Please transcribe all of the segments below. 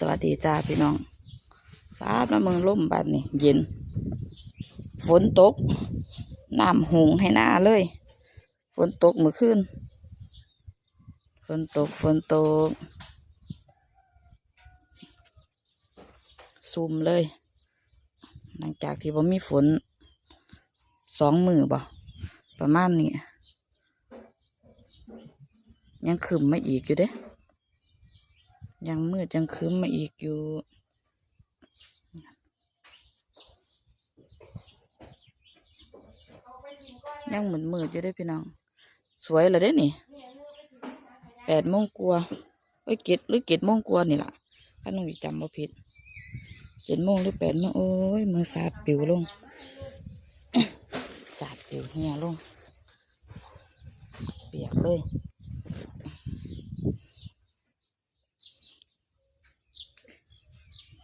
สวัสดีจ้าพี่น้องฟ้าบน้ำเมืองล่มบัดนี่เย็น ฝนตกน้ำหงให้หน้าเลย ฝนตกเมื่อคืนฝนตกฝนตกซุ่มเลย หลังจากที่ผมมีฝนสองมือบ่ประมาณนี้ยังขึ้นไมาอีกอยู่เด้ ยังมืดยังครึ้มมาอีกอยู่ ยังเหมือนมืดอยู่ได้พี่น้อง สวยเลยเด้นี่แปดโมงกว่าเอ้ยเกตหรือเกตโมงกว่านี่ล่ะถ้าน้องอีกจำบ่ผิดเจ็ดโมงหรือแปดโมงโอ้ยมือสาดปิวลงสาดปิวเหี่ยลงเปียกเลย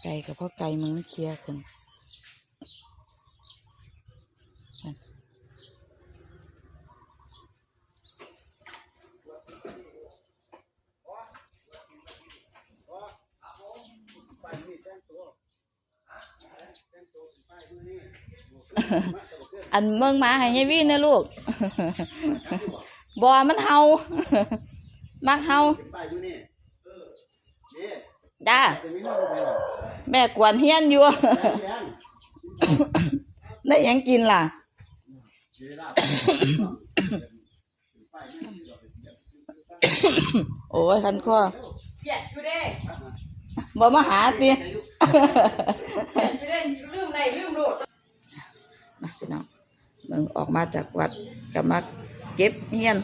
ไก่กับพ่อไก่มึงไม่เคลียร์คนนั่นอันเมืองมาให้ยายวินนะลูกบอมันเฮามักเฮาป้า แม่กวนเฮียนอยู่ ได้หยังกินล่ะ โอ้ยคันคอเปียกอยู่เด้บ่มาหาติ เปียกอยู่เด้ลืมไหนลืมโลดมาพี่น้องมึงออกมาจากวัดก็มาเก็บเฮียน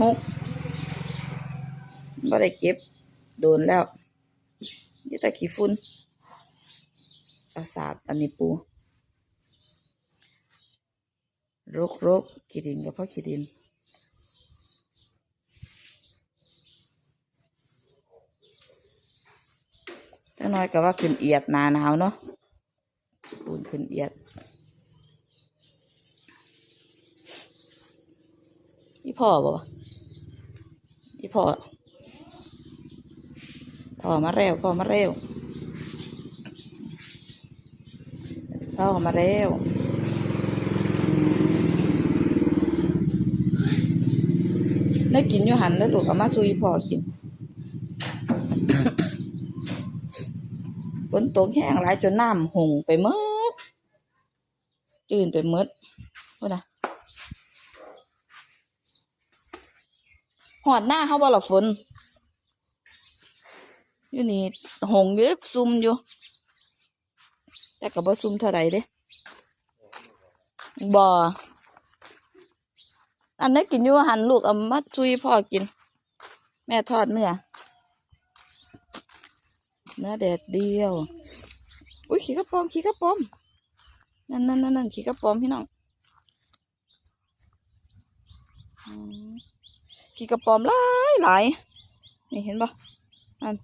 หกบ่ได้เก็บ โดนแล้วนี่แต่ขี้ฝุ่น ประสาทอันนี้ปูรกรกขีดินก็เพราะขี้ดินจังน้อยก็ว่าขึ้นเอียดหนาหนาวเนาะปูนขึ้นเอียดอีพ่อบ่วะอีพ่อพ่อมาเร็วพ่อมาเร็ว พ่อมาเร็วได้กินอยู่หันแล้วลูกเอามาซุยพอกินฝนตกแห้งหลายจนน้ำหงไปหมดจืนไปหมดว่านะหอดหน้าเขาบ่ละฝนอยู่นี่หงอยู่ซุ่มอยู่ แต่ก็บ่ซุ่มเท่าไร่เด้บ่อันนี้กินอยู่หันลูกเอามาช่วยพ่อกิน แม่ทอดเนื้อเนื้อแดดเดียว อุ้ยขี้กระป๋อมขี้กระป๋อมนั่นนั่นนั่นนั่นขี้กระป๋อมพี่น้องอขี้กระป๋อมหลายหลายนี่เห็นปะนั่น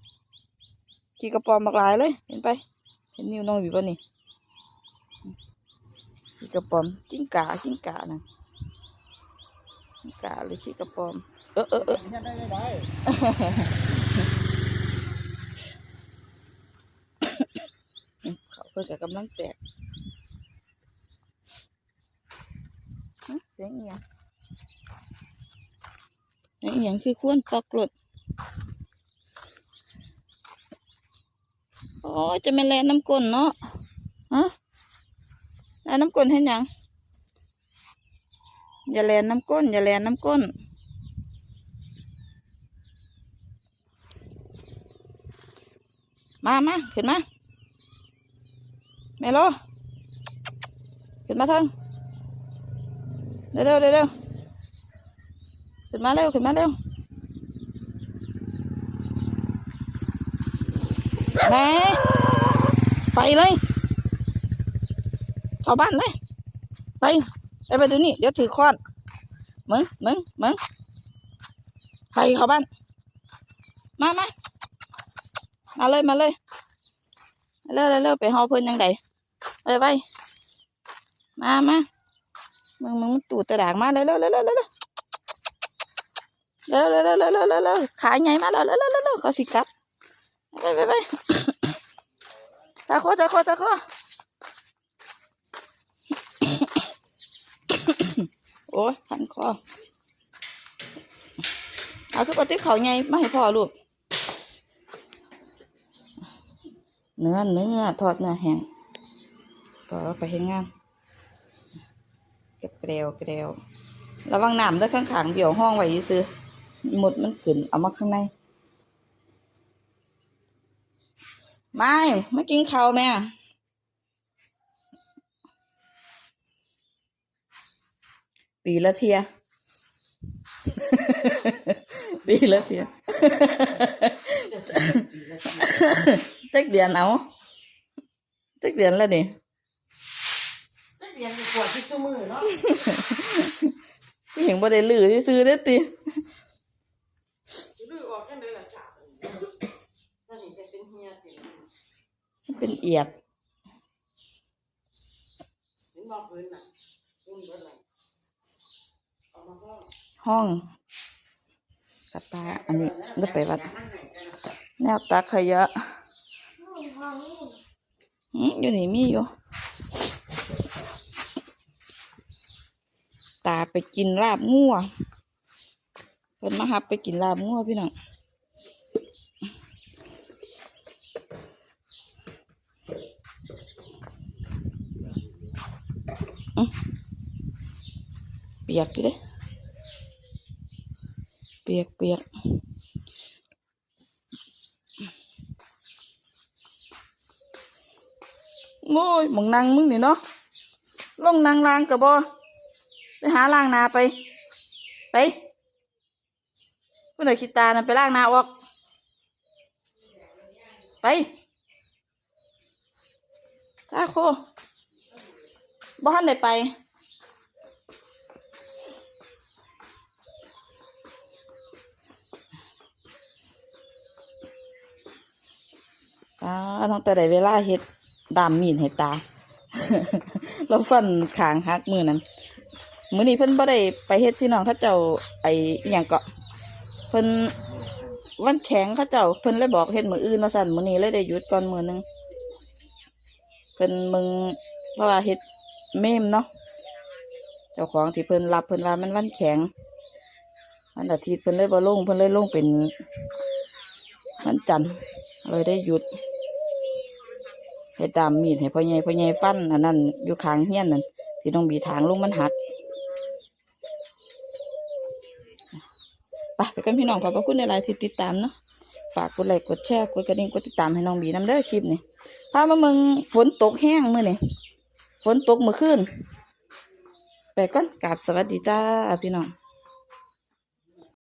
ขี้กระป๋อมบักหลายเลย เห็นไป เห็นนิ้วน้องอยู่ปะนี่ขี้กระปอมกิ้งกากิ้งกานั่นกิ้งกาหรือขี้กระปอม เออเออเออเขาเพื่อกับกำลังแตกฮะเสียงอหย่างเสียงอหย่างคือควรปอกกรด โอ้จะไม่แลน้ำก้นเนาะฮะแลน้ำก้นให้ยังอย่าแลน้ำก้น อย่าแลน้ำก้นมามาขึ้นมาแม่โลขึ้นมาเทิงเร็วเร็วเร็วขึ้นมาเร็วขึ้นมาเร็ว แม่ไปเลย เข้าบ้านเลย ไป ไปไปดูนี่ เดี๋ยวถือค้อนมึงมึงมึงไปเข้าบ้าน มามามาเลย มาเลยเร็วเร็วเร็วไปหอเพิ่อนยังไงไปไปมามามึงมึงมันตูดตะดากมาเร็วเร็วเร็วเร็วเร็วเร็วเร็วเร็วเร็วขาใหญ่มาเร็วเร็วเร็วเร็วเร็วเขาสิกัด ไปไปไปตาโคตาโคตาโคโอ้ยพันคอเอาทุกปฏิเขาไงมาให้พ่อลูก เนื้อเนื้อทอดเนื้อแห้งก็เอไปให้งานเก็บเกลียวเกลียวระวังน้ำด้วยข้างๆเดี๋ยวห้องไว้ซื้อหมดมันขึ้นเอามาข้างใน ไม่ไม่กินข้าวแม่ปีละเทียปีละเทียจักเดือนเอาจักเดือนแล้วนี่นักเรียนปวดที่ตัวมือเนาะผู้หญิงบ่ได้ลือที่ซื้อได้อติ ลือออกกันเลยละสามนั่นนี่เป็นเฮียติ เป็นเอียดห้องกระตาอันนี้เดี๋ยวไปวัด แนวตักขยะอืมอยู่นี่มีอยู่ ตาไปกินลาบงัวเพิ่นมาหับไปกินลาบงัวพี่น้อง เปียกพี่เด้เปียกเปียกโอ้ยมองนางมึงนี่เนาะลงนางลางกะบ่ไปหาล้างนาไป ไปผู้ใดคิดตานะไปล้างนาออก ไปจ้าโค บ้านไหนไป อ่าต้องแต่ได้เวลาเฮ็ดดามมีนให้ตา เราฟันขางหักมือนั้นมื้อนี้เพิ่นบ่ได้ไปเฮ็ดพี่น้องเขาเจ้าไอ้อิหยังเกาะเพิ่นวันแข็งเขาเจ้าเพิ่นเลยบอกเฮ็ดมื้ออื่นว่าซั่นมื้อนี้เลยได้หยุดก่อนมื้อหนึงเพิ่นมึงเพราะว่าเฮ็ด เมมเนาะเจ้าของที่เพิ่นรับเพิ่นว่ามันวันแข็งวันอาทิตย์เพิ่นเลยบ่ลงเพิ่นเลยลงเป็นวันจันทร์เลยได้หยุดเฮ็ดดามมีดให้พ่อใหญ่พ่อใหญ่ฟันอันนั้นอยู่ข้างเฮียนนั่นที่ต้องบีทางลงมันหักไปไปกันพี่น้องขอบพระคุณในไลน์ที่ติดตามเนาะฝากกดไลค์กดแชร์กดกระดิ่งกดติดตามให้น้องบีน้ำเด้อคลิปนี้พามาเมืองฝนตกแห้งเมื้อนี่ ฝนตกเมื่อคืนไปก่อนกราบสวัสดีจ้าพี่น้อง